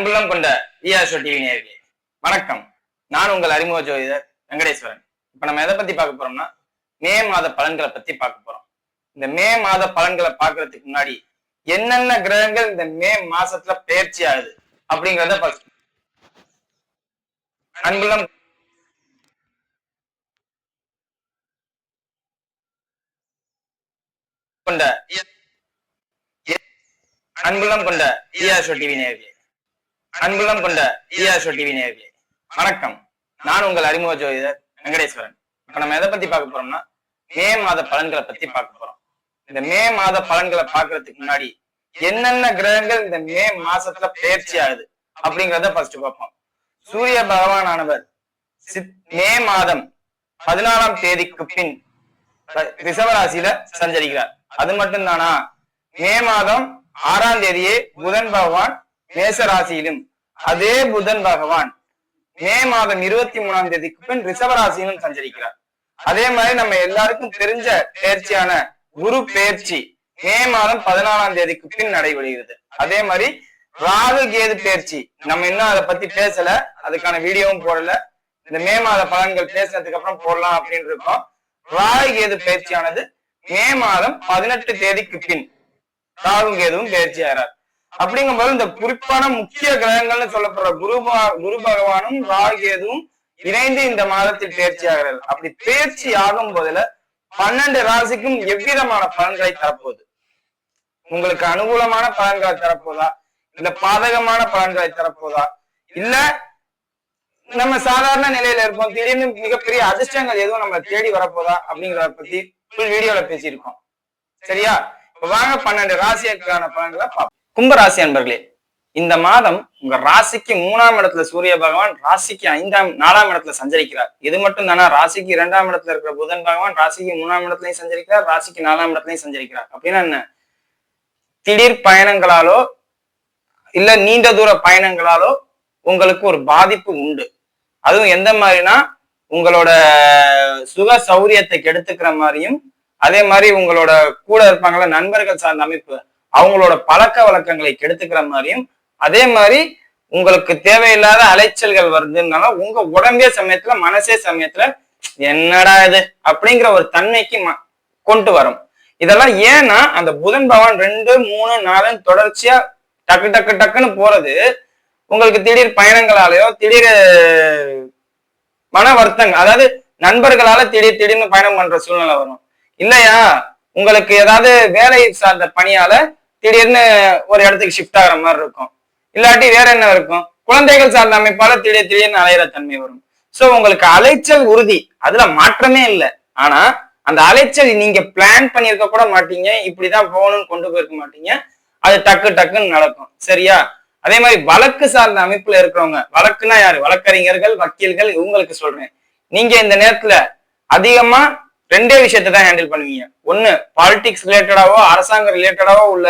அன்புள்ளம் கொண்ட விஆர்ஷோ டிவி நேயர்களே வணக்கம். நான் உங்கள் அறிமுக ஜோதிடர் வெங்கடேஸ்வரன். இப்ப நம்ம எதை பத்தி பார்க்க போறோம்னா மே மாத பலன்களை பத்தி பார்க்க போறோம். இந்த மே மாத பலன்களை பார்க்கறதுக்கு முன்னாடி என்னென்ன கிரகங்கள் இந்த மே மாசத்துல பயிற்சி ஆகுது அப்படிங்கறத பார்க்க அன்புள்ளம். கொண்ட அன்புள்ளம் கொண்ட விஆர்ஷோ டிவி நேயர்களே அன்புள்ளம் கொண்ட விஆர்ஷோ டிவி நேர்களே வணக்கம். நான் உங்கள் அறிமுக ஜோதிடர் வெங்கடேஸ்வரன். இப்ப நம்ம எதை பத்தி பார்க்க போறோம்னா மே மாத பலன்களை பத்தி பார்க்க போறோம். இந்த மே மாத பலன்களை பாக்குறதுக்கு முன்னாடி என்னென்ன கிரகங்கள் இந்த மே மாசத்துல பயிற்சி ஆகுது அப்படிங்கறத ஃபர்ஸ்ட் பார்ப்போம். சூரிய பகவானானவர் சித்- மே மாதம் பதினாலாம் தேதிக்கு பின் ர- சஞ்சரிக்கிறார். அது மட்டும் தானா மே மாதம் ஆறாம் தேதியே புதன் பகவான் மேசராசியிலும் அதே புதன் பகவான் மே மாதம் இருபத்தி மூணாம் தேதிக்கு பின் ரிஷபராசியிலும் சஞ்சரிக்கிறார். அதே மாதிரி நம்ம எல்லாருக்கும் தெரிஞ்ச பயிற்சியான குரு பயிற்சி மே மாதம் பதினாலாம் தேதிக்கு பின் நடைபெறுகிறது. அதே மாதிரி ராகு கேது பயிற்சி நம்ம இன்னும் அதை பத்தி பேசல அதுக்கான வீடியோவும் போடல. இந்த மே மாத பலன்கள் பேசினதுக்கு அப்புறம் போடலாம் அப்படின்னு இருக்கோம். ராகு கேது பயிற்சியானது மே மாதம் பதினெட்டு தேதிக்கு பின் ராகு கேதுவும் பயிற்சி ஆகிறார். அப்படிங்கும்போது இந்த குறிப்பான முக்கிய கிரகங்கள்னு சொல்லப்படுற குரு குரு பகவானும் ராகேதும் இணைந்து இந்த மாதத்தில் தேர்ச்சி ஆகிறார்கள். அப்படி தேர்ச்சி ஆகும் போதுல பன்னெண்டு ராசிக்கும் எவ்விதமான பலன்களை தரப்போகுது? உங்களுக்கு அனுகூலமான பலன்களை தரப்போதா? இல்ல பாதகமான பலன்களை தரப்போதா? இல்ல நம்ம சாதாரண நிலையில இருப்போம். திடீர்னு மிகப்பெரிய அதிர்ஷ்டங்கள் எதுவும் நம்ம தேடி வரப்போதா? அப்படிங்கறத பத்தி ஃபுல் வீடியோல பேசியிருக்கோம். சரியா? இப்ப வாங்க பன்னெண்டு ராசியக்கான பலன்களை பார்ப்போம். கும்பராசி அன்பர்களே இந்த மாதம் உங்க ராசிக்கு மூணாம் இடத்துல சூரிய பகவான் ராசிக்கு ஐந்தாம் நாலாம் இடத்துல சஞ்சரிக்கிறார். இது மட்டும் தானா ராசிக்கு இரண்டாம் இடத்துல இருக்கிற புதன் பகவான் ராசிக்கு மூணாம் இடத்துலயும் சஞ்சரிக்கிறார் ராசிக்கு நாலாம் இடத்துலயும் சஞ்சரிக்கிறார். அப்படின்னா என்ன? திடீர் பயணங்களாலோ இல்ல நீண்ட தூர பயணங்களாலோ உங்களுக்கு ஒரு பாதிப்பு உண்டு. அதுவும் எந்த மாதிரினா உங்களோட சுக சௌரியத்தை கெடுத்துக்கிற மாதிரியும் அதே மாதிரி உங்களோட கூட இருப்பாங்கள நண்பர்கள் சார்ந்த அமைப்பு அவங்களோட பழக்க வழக்கங்களை கெடுத்துக்கிற மாதிரியும் அதே மாதிரி உங்களுக்கு தேவையில்லாத அலைச்சல்கள் வருதுனால உங்க உடம்பே சமயத்துல மனசே சமயத்துல என்னடா இது அப்படிங்கிற ஒரு தன்மைக்கு ம- கொண்டு வரும். இதெல்லாம் ஏன்னா அந்த புதன் பவன் ரெண்டு மூணு நாலு தொடர்ச்சியா டக்கு டக்கு டக்குன்னு போறது உங்களுக்கு திடீர் பயணங்களாலேயோ திடீர் மன வருத்தங்கள் அதாவது நண்பர்களால திடீர் திடீர்னு பயணம் பண்ற சூழ்நிலை வரும். இல்லையா? உங்களுக்கு ஏதாவது வேலை சார்ந்த பணியால திடீர்னு ஒரு இடத்துக்கு ஷிஃப்ட் ஆகிற மாதிரி இருக்கும். இல்லாட்டி வேற என்ன இருக்கும்? குழந்தைகள் சார்ந்த அமைப்பால திடீர் திடீர்னு அலையிற தன்மை வரும். சோ உங்களுக்கு அலைச்சல் உறுதி. அதுல மாற்றமே இல்லை. ஆனா அந்த அலைச்சல் நீங்க பிளான் பண்ணியிருக்க கூட மாட்டீங்க. இப்படிதான் போகணும்னு கொண்டு போயிருக்க மாட்டீங்க. அது டக்கு டக்குன்னு நடக்கும். சரியா? அதே மாதிரி வழக்கு சார்ந்த அமைப்புல இருக்கிறவங்க வழக்குனா யாரு? வழக்கறிஞர்கள் வக்கீல்கள் இவங்களுக்கு சொல்றேன். நீங்க இந்த நேரத்துல அதிகமா ரெண்டே விஷயத்தை தான் ஹேண்டில் பண்ணுவீங்க. ஒன்னு பாலிடிக்ஸ் ரிலேட்டடாவோ அரசாங்கம் ரிலேட்டடாவோ உள்ள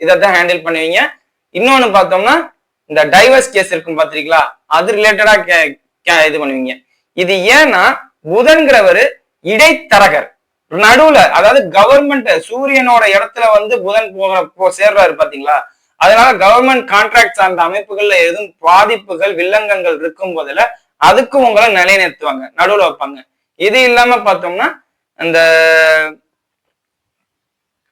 இதை தான் ஹேண்டில் பண்ணுவீங்க. இன்னொன்னு பார்த்தோம்னா இந்த டைவர்ஸ் கேஸ் இருக்கும் பாத்திருக்கீங்களா அது ரிலேட்டடா இது பண்ணுவீங்க. இது ஏன்னா புதன்கிறவர் இடைத்தரகர். நடுவுல அதாவது கவர்மெண்ட் சூரியனோட இடத்துல வந்து புதன் போகிற சேர்றாரு பாத்தீங்களா அதனால கவர்மெண்ட் கான்ட்ராக்ட் சார்ந்த அமைப்புகள்ல எதுவும் பாதிப்புகள் வில்லங்கங்கள் இருக்கும் போதுல அதுக்கு உங்களை நிலைநிறுத்துவாங்க. நடுவுல வைப்பாங்க. இது இல்லாம பார்த்தோம்னா அந்த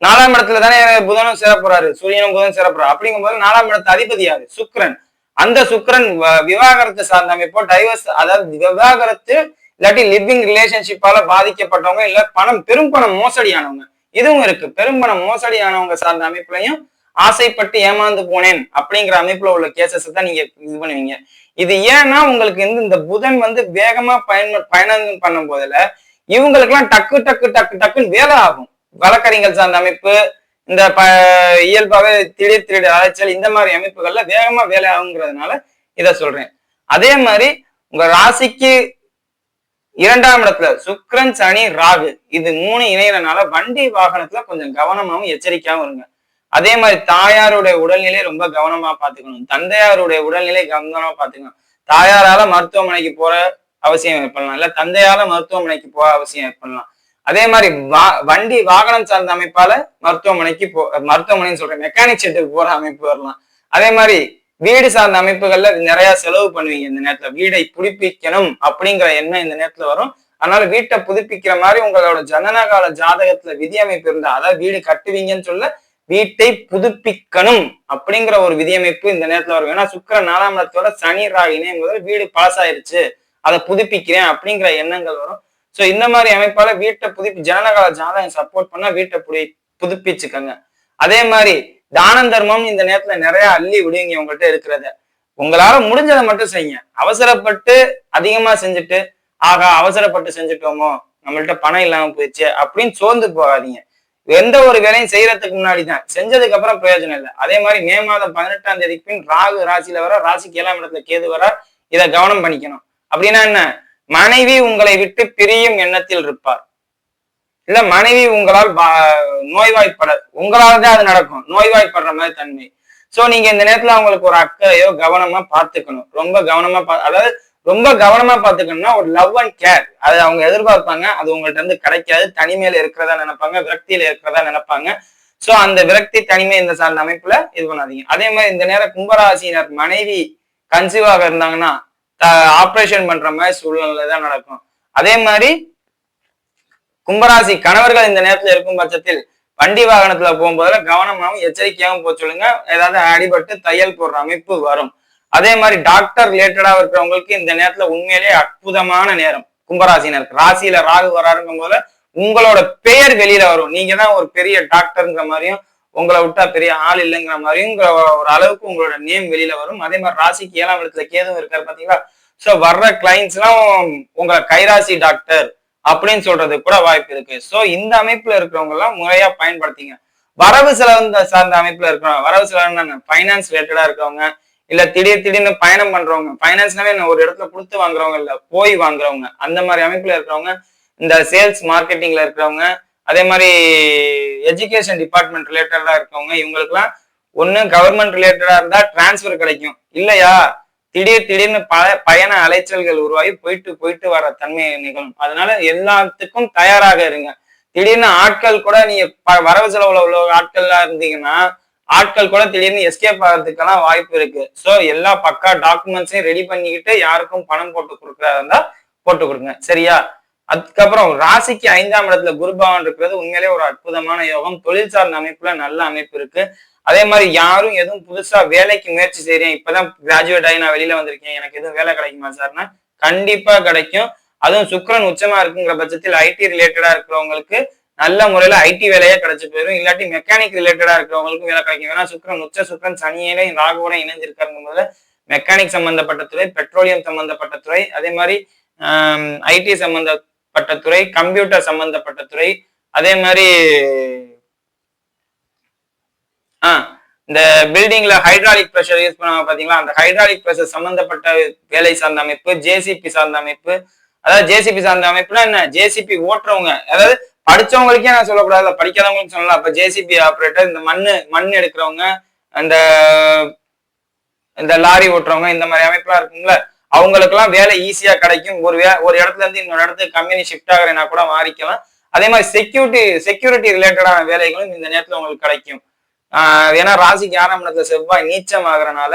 நாலாம் இடத்துல தானே புதனும் சிறப்புறாரு சூரியனும் புதனும் சேர அப்படிங்கும் அப்படிங்கும்போது நாலாம் இடத்து அதிபதி யாரு? சுக்கிரன். அந்த சுக்ரன் விவாகரத்து சார்ந்த அமைப்போ டைவர்ஸ் அதாவது விவாகரத்து இல்லாட்டி லிவிங் ரிலேஷன்ஷிப்பால பாதிக்கப்பட்டவங்க இல்ல பணம் பெரும் பணம் மோசடியானவங்க. இதுவும் இருக்கு. பெரும் பணம் மோசடியானவங்க சார்ந்த அமைப்புலையும் ஆசைப்பட்டு ஏமாந்து போனேன் அப்படிங்கிற அமைப்புல உள்ள கேசஸ் தான் நீங்க இது பண்ணுவீங்க. இது ஏன்னா உங்களுக்கு இந்த இந்த புதன் வந்து வேகமா பயன் பயணம் பண்ணும் போதுல இவங்களுக்கெல்லாம் டக்கு டக்கு டக்கு டக்குன்னு வேலை ஆகும். வழக்கறிஞர்கள் சார்ந்த அமைப்பு இந்த ப இயல்பாவே திடீர் திடீர் அலைச்சல் இந்த மாதிரி அமைப்புகள்ல வேகமா வேலை ஆகுங்கிறதுனால இத சொல்றேன். அதே மாதிரி உங்க ராசிக்கு இரண்டாம் இடத்துல சுக்ரன் சனி ராகு. இது மூணு இணையறனால வண்டி வாகனத்துல கொஞ்சம் கவனமாவும் எச்சரிக்கையாகவும் இருங்க. அதே மாதிரி தாயாருடைய உடல்நிலை ரொம்ப கவனமா பாத்துக்கணும் தந்தையாருடைய உடல்நிலை கவனமா பாத்துக்கணும் தாயாரால மருத்துவமனைக்கு போற அவசியம் ஏற்படலாம். இல்ல தந்தையால மருத்துவமனைக்கு போக அவசியம் ஏற்படலாம். அதே மாதிரி வா வண்டி வாகனம் சார்ந்த அமைப்பால மருத்துவமனைக்கு போ மருத்துவமனைன்னு சொல்றேன் மெக்கானிக் செட்டுக்கு போற அமைப்பு வரலாம். அதே மாதிரி வீடு சார்ந்த அமைப்புகள்ல நிறைய செலவு பண்ணுவீங்க இந்த நேரத்துல. வீடை புதுப்பிக்கணும் அப்படிங்கிற எண்ணம் இந்த நேரத்துல வரும். அதனால வீட்டை புதுப்பிக்கிற மாதிரி உங்களோட ஜனனகால ஜாதகத்துல விதி அமைப்பு இருந்தா அதாவது வீடு கட்டுவீங்கன்னு சொல்ல வீட்டை புதுப்பிக்கணும் அப்படிங்கிற ஒரு விதியமைப்பு இந்த நேரத்துல வரும். ஏன்னா சுக்கர நாலாம் இடத்தோட சனி ராகினே முதல் வீடு பாஸ் ஆயிருச்சு. அதை புதுப்பிக்கிறேன் அப்படிங்கிற எண்ணங்கள் வரும். சோ இந்த மாதிரி அமைப்பால வீட்டை புதுப்பி ஜனனகால ஜாதகம் சப்போர்ட் பண்ணா வீட்டை புடி புதுப்பிச்சுக்கோங்க. அதே மாதிரி தானம் தர்மம் இந்த நேரத்துல நிறைய அள்ளி விடுவீங்க உங்கள்கிட்ட இருக்கிறத. உங்களால முடிஞ்சதை மட்டும் செய்யுங்க. அவசரப்பட்டு அதிகமா செஞ்சுட்டு ஆகா அவசரப்பட்டு செஞ்சுட்டோமோ நம்மள்ட்ட பணம் இல்லாம போயிடுச்சு அப்படின்னு சோர்ந்து போகாதீங்க. எந்த ஒரு வேலையும் செய்யறதுக்கு முன்னாடி தான் செஞ்சதுக்கு அப்புறம் பிரயோஜனம் இல்லை. அதே மாதிரி மே மாதம் பதினெட்டாம் தேதிக்கு பின் ராகு ராசியில வர ராசிக்கு ஏழாம் இடத்துல கேது வர இதை கவனம் பண்ணிக்கணும். அப்படின்னா என்ன? மனைவி உங்களை விட்டு பிரியும் எண்ணத்தில் இருப்பார். இல்ல மனைவி உங்களால் நோய்வாய்ப்பட உங்களால தான் அது நடக்கும். நோய்வாய்ப்படுற மாதிரி தன்மை. சோ நீங்க இந்த நேரத்துல அவங்களுக்கு ஒரு அக்கறையோ கவனமா பார்த்துக்கணும். ரொம்ப கவனமா பா அதாவது ரொம்ப கவனமா பாத்துக்கணும்னா ஒரு லவ் அண்ட் கேர் அது அவங்க எதிர்பார்ப்பாங்க. அது உங்கள்ட்ட இருந்து கிடைக்காது. தனிமையில இருக்கிறதா நினைப்பாங்க. விரக்தியில இருக்கிறதா நினைப்பாங்க. சோ அந்த விரக்தி தனிமை இந்த சார்ந்த அமைப்புல இது பண்ணாதீங்க. அதே மாதிரி இந்த நேரம் கும்பராசினர் மனைவி கன்சீவாக இருந்தாங்கன்னா ஆப்ரேஷன் பண்ற மாதிரி சூழ்நிலை தான் நடக்கும். அதே மாதிரி கும்பராசி கணவர்கள் இந்த நேரத்துல இருக்கும் பட்சத்தில் வண்டி வாகனத்துல போகும்போதுல கவனமாகவும் எச்சரிக்கையாகவும் போக சொல்லுங்க. ஏதாவது அடிபட்டு தையல் போடுற அமைப்பு வரும். அதே மாதிரி டாக்டர் ரிலேட்டடா இருக்கிறவங்களுக்கு இந்த நேரத்துல உண்மையிலேயே அற்புதமான நேரம். கும்பராசினருக்கு. ராசியில ராகு வராருங்கும் போது உங்களோட பெயர் வெளியில வரும். நீங்க தான் ஒரு பெரிய டாக்டர்ங்கிற மாதிரியும் உங்களை விட்டா பெரிய ஆள் இல்லைங்கிற மாதிரியும் ஒரு அளவுக்கு உங்களோட நேம் வெளியில வரும். அதே மாதிரி ராசிக்கு ஏழாம் இடத்துல கேதும் இருக்காரு பாத்தீங்களா? சோ வர்ற கிளைண்ட்ஸ் எல்லாம் உங்களை கைராசி டாக்டர் அப்படின்னு சொல்றது கூட வாய்ப்பு இருக்கு. சோ இந்த அமைப்புல இருக்கிறவங்க எல்லாம் முறையா பயன்படுத்திங்க. வரவு செலவு சார்ந்த அமைப்புல இருக்கிறவங்க வரவு செலவு ஃபைனான்ஸ் ரிலேட்டடா இருக்கிறவங்க இல்ல திடீர் திடீர்னு பயணம் பண்றவங்க ஃபைனான்ஸ்னாவே ஒரு இடத்துல கொடுத்து வாங்குறவங்க இல்ல போய் வாங்குறவங்க அந்த மாதிரி அமைப்புல இருக்கிறவங்க இந்த சேல்ஸ் மார்க்கெட்டிங்ல இருக்கிறவங்க அதே மாதிரி எஜுகேஷன் டிபார்ட்மெண்ட் ரிலேட்டடா இருக்கவங்க இவங்களுக்குலாம் ஒண்ணு கவர்மெண்ட் ரிலேட்டடா இருந்தா டிரான்ஸ்பர் கிடைக்கும். இல்லையா? திடீர் திடீர்னு பல பயண அலைச்சல்கள் உருவாகி போயிட்டு போயிட்டு வர தன்மை நிகழும். அதனால எல்லாத்துக்கும் தயாராக இருங்க. திடீர்னு ஆட்கள் கூட நீங்க வரவு செலவுல உள்ள ஆட்கள்லாம் இருந்தீங்கன்னா ஆட்கள் கூட திடீர்னு எஸ்கேப் ஆகிறதுக்கெல்லாம் வாய்ப்பு இருக்கு. ஸோ எல்லா பக்கா டாக்குமெண்ட்ஸையும் ரெடி பண்ணிக்கிட்டு யாருக்கும் பணம் போட்டு கொடுக்குறதா இருந்தா போட்டு கொடுங்க. சரியா? அதுக்கப்புறம் ராசிக்கு ஐந்தாம் இடத்துல குருபவன் இருக்கிறது உண்மையிலேயே ஒரு அற்புதமான யோகம். தொழில் சார்ந்த அமைப்புல நல்ல அமைப்பு இருக்கு. அதே மாதிரி யாரும் எதுவும் புதுசா வேலைக்கு முயற்சி செய்யறேன் இப்பதான் கிராஜுவேட் ஆகி நான் வெளியில வந்திருக்கேன். எனக்கு எதுவும் வேலை கிடைக்குமா சார்னா கண்டிப்பா கிடைக்கும். அதுவும் சுக்கரன் உச்சமா இருக்குங்கிற பட்சத்தில் ஐடி ரிலேட்டடா இருக்கிறவங்களுக்கு நல்ல முறையில ஐடி வேலையே கிடைச்சு போயிடும் இல்லாட்டி மெக்கானிக் ரிலேட்டடா இருக்கிறவங்களுக்கும் வேலை கிடைக்கும். ஏன்னா சுக்கரன் உச்ச சுக்கரன் சனியிலே ராகுவோட இணைஞ்சிருக்காருங்கும் போது மெக்கானிக் சம்பந்தப்பட்ட துறை பெட்ரோலியம் சம்பந்தப்பட்ட துறை அதே மாதிரி ஐடி சம்பந்தப்பட்ட துறை கம்ப்யூட்டர் சம்பந்தப்பட்ட துறை அதே மாதிரி ஆஹ் இந்த பில்டிங்ல ஹைட்ராலிக் ப்ரெஷர் யூஸ் பண்ணுவாங்க பாத்தீங்களா? அந்த ஹைட்ராலிக் ப்ரெஷர் சம்பந்தப்பட்ட வேலை சார்ந்த அமைப்பு ஜேசிபி சார்ந்த அமைப்பு. அதாவது ஜேசிபி சார்ந்த அமைப்புனா என்ன? ஜேசிபி ஓட்டுறவங்க. அதாவது படிச்சவங்களுக்கே நான் சொல்லக்கூடாது படிக்காதவங்களுக்கு சொல்லலாம். அப்ப ஜேசிபி ஆப்ரேட்டர் இந்த மண்ணு மண் எடுக்கிறவங்க அந்த இந்த லாரி ஓட்டுறவங்க இந்த மாதிரி அமைப்புலாம் இருக்குங்களா அவங்களுக்குலாம் வேலை ஈஸியா கிடைக்கும். ஒரு வே ஒரு இடத்துல இருந்து இன்னொரு இடத்துக்கு கம்பெனி ஷிஃப்ட் ஆகுறேன்னா கூட மாறிக்கலாம். அதே மாதிரி செக்யூரிட்டி செக்யூரிட்டி ரிலேட்டடான வேலைகளும் இந்த நேரத்துல உங்களுக்கு கிடைக்கும். ஆஹ் ஏன்னா ராசிக்கு ஆறாம் இடத்துல செவ்வாய் நீச்சம் ஆகுறனால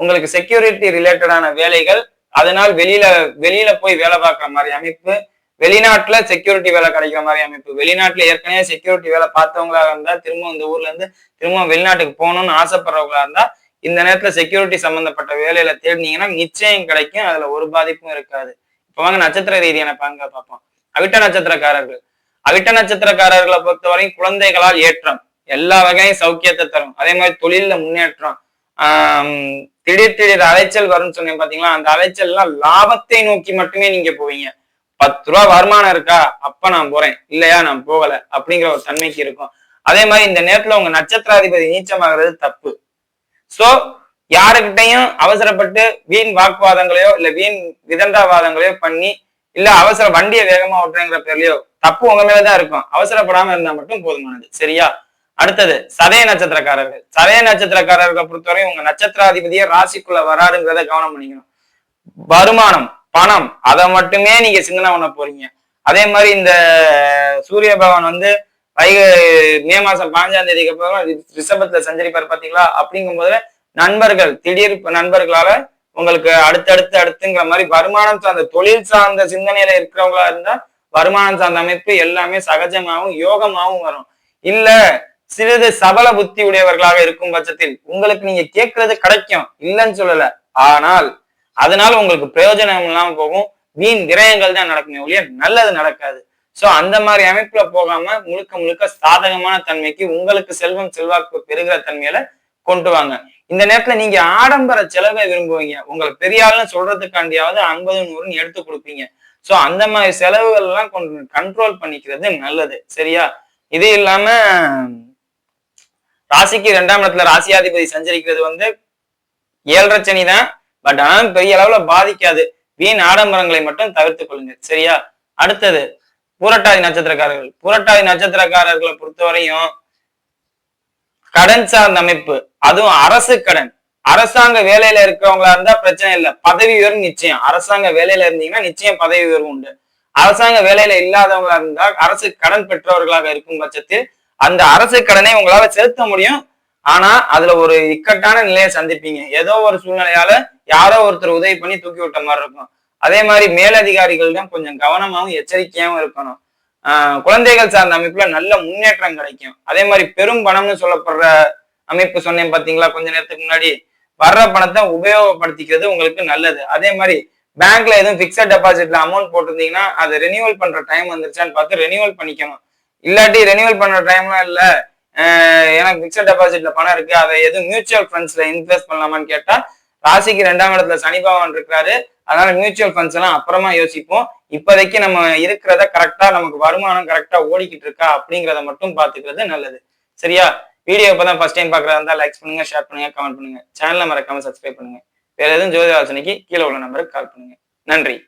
உங்களுக்கு செக்யூரிட்டி ரிலேட்டடான வேலைகள் அதனால் வெளியில வெளியில போய் வேலை பார்க்குற மாதிரி அமைப்பு வெளிநாட்டுல செக்யூரிட்டி வேலை கிடைக்கிற மாதிரி அமைப்பு. வெளிநாட்டுல ஏற்கனவே செக்யூரிட்டி வேலை பார்த்தவங்களா இருந்தா திரும்ப இந்த ஊர்ல இருந்து திரும்ப வெளிநாட்டுக்கு போகணும்னு ஆசைப்படுறவங்களா இருந்தா இந்த நேரத்துல செக்யூரிட்டி சம்பந்தப்பட்ட வேலையில தேடினீங்கன்னா நிச்சயம் கிடைக்கும். அதுல ஒரு பாதிப்பும் இருக்காது. இப்ப வாங்க நட்சத்திர ரீதியான பங்க பார்ப்போம். அவிட்ட நட்சத்திரக்காரர்கள். அவிட்ட நட்சத்திரக்காரர்களை பொறுத்தவரையும் குழந்தைகளால் ஏற்றம். எல்லா வகையும் சௌக்கியத்தை தரும். அதே மாதிரி தொழில்ல முன்னேற்றம். ஆஹ் திடீர் திடீர் அலைச்சல் வரும்னு சொன்னேன் பாத்தீங்களா? அந்த அலைச்சல் எல்லாம் லாபத்தை நோக்கி மட்டுமே நீங்க போவீங்க. பத்து ரூபா வருமானம் இருக்கா? அப்ப நான் போறேன். இல்லையா நான் போகல. அப்படிங்கிற ஒரு தன்மைக்கு இருக்கும். அதே மாதிரி இந்த நேரத்துல உங்க நட்சத்திராதிபதி நீச்சமாகிறது தப்பு. சோ யாருக்கிட்டையும் அவசரப்பட்டு வீண் வாக்குவாதங்களையோ இல்ல வீண் விதண்டாவாதங்களையோ பண்ணி இல்ல அவசர வண்டியை வேகமா ஓட்டுறேங்கிற பேர்லயோ தப்பு உங்க மேலதான் இருக்கும். அவசரப்படாம இருந்தா மட்டும் போதுமானது. சரியா? அடுத்தது சதய நட்சத்திரக்காரர்கள். சதய நட்சத்திரக்காரர்களை பொறுத்தவரை உங்க நட்சத்திராதிபதியே ராசிக்குள்ள வராருங்கிறத கவனம் பண்ணிக்கணும். வருமானம். பணம். அதை மட்டுமே நீங்க சிந்தனை பண்ண போறீங்க. அதே மாதிரி இந்த சூரிய பகவான் வந்து வைக மே மாசம் பாஞ்சாம் தேதிக்கு அப்புறம் ரிஷபத்துல சஞ்சரிப்பார் பாத்தீங்களா? அப்படிங்கும் போது நண்பர்கள் திடீர் நண்பர்களால உங்களுக்கு அடுத்தடுத்து அடுத்துங்கிற மாதிரி வருமானம் சார்ந்த தொழில் சார்ந்த சிந்தனையில இருக்கிறவங்களா இருந்தா வருமானம் சார்ந்த அமைப்பு எல்லாமே சகஜமாகவும் யோகமாகவும் வரும். இல்ல சிறிது சபல புத்தி உடையவர்களாக இருக்கும் பட்சத்தில் உங்களுக்கு நீங்க கேட்கறது கிடைக்கும். இல்லைன்னு சொல்லல. ஆனால் அதனால உங்களுக்கு பிரயோஜனம் இல்லாம போகும். வீண் விரயங்கள் தான் நடக்குமே ஒழிய நல்லது நடக்காது. ஸோ அந்த மாதிரி அமைப்புல போகாம முழுக்க முழுக்க சாதகமான தன்மைக்கு உங்களுக்கு செல்வம் செல்வாக்கு பெருகிற தன்மையில கொண்டு வாங்க. இந்த நேரத்துல நீங்க ஆடம்பர செலவை விரும்புவீங்க. உங்களை பெரியாள்னு சொல்றதுக்காண்டியாவது ஐம்பது நூறுன்னு எடுத்து கொடுப்பீங்க. சோ அந்த மாதிரி செலவுகள் எல்லாம் கொஞ்சம் கண்ட்ரோல் பண்ணிக்கிறது நல்லது. சரியா? இது இல்லாம ராசிக்கு ரெண்டாம் இடத்துல ராசியாதிபதி சஞ்சரிக்கிறது வந்து ஏழரை சனி தான். பட் ஆனாலும் பெரிய அளவுல பாதிக்காது. வீண் ஆடம்பரங்களை மட்டும் தவிர்த்து கொள்ளுங்க சரியா? அடுத்தது பூரட்டாதி நட்சத்திரக்காரர்கள். பூரட்டாதி நட்சத்திரக்காரர்களை பொறுத்தவரையும் கடன் சார்ந்த அமைப்பு அதுவும் அரசு கடன். அரசாங்க வேலையில இருக்கிறவங்களா இருந்தா பிரச்சனை இல்லை. பதவி உயர்வு நிச்சயம். அரசாங்க வேலையில இருந்தீங்கன்னா நிச்சயம் பதவி உயர்வு உண்டு. அரசாங்க வேலையில இல்லாதவங்களா இருந்தா அரசு கடன் பெற்றவர்களாக இருக்கும் பட்சத்தில் அந்த அரசு கடனை உங்களால செலுத்த முடியும். ஆனா அதுல ஒரு இக்கட்டான நிலையை சந்திப்பீங்க. ஏதோ ஒரு சூழ்நிலையால யாரோ ஒருத்தர் உதவி பண்ணி தூக்கி விட்ட மாதிரி இருக்கும். அதே மாதிரி மேலதிகாரிகள் தான் கொஞ்சம் கவனமாகவும் எச்சரிக்கையாகவும் இருக்கணும். குழந்தைகள் சார்ந்த அமைப்புல நல்ல முன்னேற்றம் கிடைக்கும். அதே மாதிரி பெரும் பணம்னு சொல்லப்படுற அமைப்பு சொன்னேன் பாத்தீங்களா? கொஞ்ச நேரத்துக்கு முன்னாடி வர்ற பணத்தை உபயோகப்படுத்திக்கிறது உங்களுக்கு நல்லது. அதே மாதிரி பேங்க்ல எதுவும் பிக்சட் டெபாசிட்ல அமௌண்ட் போட்டிருந்தீங்கன்னா அதை ரெனியூவல் பண்ற டைம் வந்துருச்சான்னு பார்த்து ரெனியூவல் பண்ணிக்கணும். இல்லாட்டி ரெனியூவல் பண்ற டைம்லாம் இல்ல. எனக்கு பிக்சட் டெபாசிட்ல பணம் இருக்கு. அதை எதுவும் மியூச்சுவல் ஃபண்ட்ஸ்ல இன்வெஸ்ட் பண்ணலாமான்னு கேட்டா ராசிக்கு ரெண்டாம் இடத்துல சனி பகவான் இருக்கிறாரு. அதனால மியூச்சுவல் ஃபண்ட்ஸ் எல்லாம் அப்புறமா யோசிப்போம். இப்போதைக்கு நம்ம இருக்கிறத கரெக்டா நமக்கு வருமானம் கரெக்டா ஓடிக்கிட்டு இருக்கா அப்படிங்கிறத மட்டும் பாத்துக்கிறது நல்லது. சரியா? வீடியோ இப்பதான் ஃபர்ஸ்ட் டைம் பாக்குறதா இருந்தால் லைக் பண்ணுங்க ஷேர் பண்ணுங்க கமெண்ட் பண்ணுங்க. சேனலை மறக்காம சப்ஸ்கிரைப் பண்ணுங்க. வேற எதுவும் ஜோதி ஆலோசனைக்கு கீழே உள்ள நம்பருக்கு கால் பண்ணுங்க. நன்றி.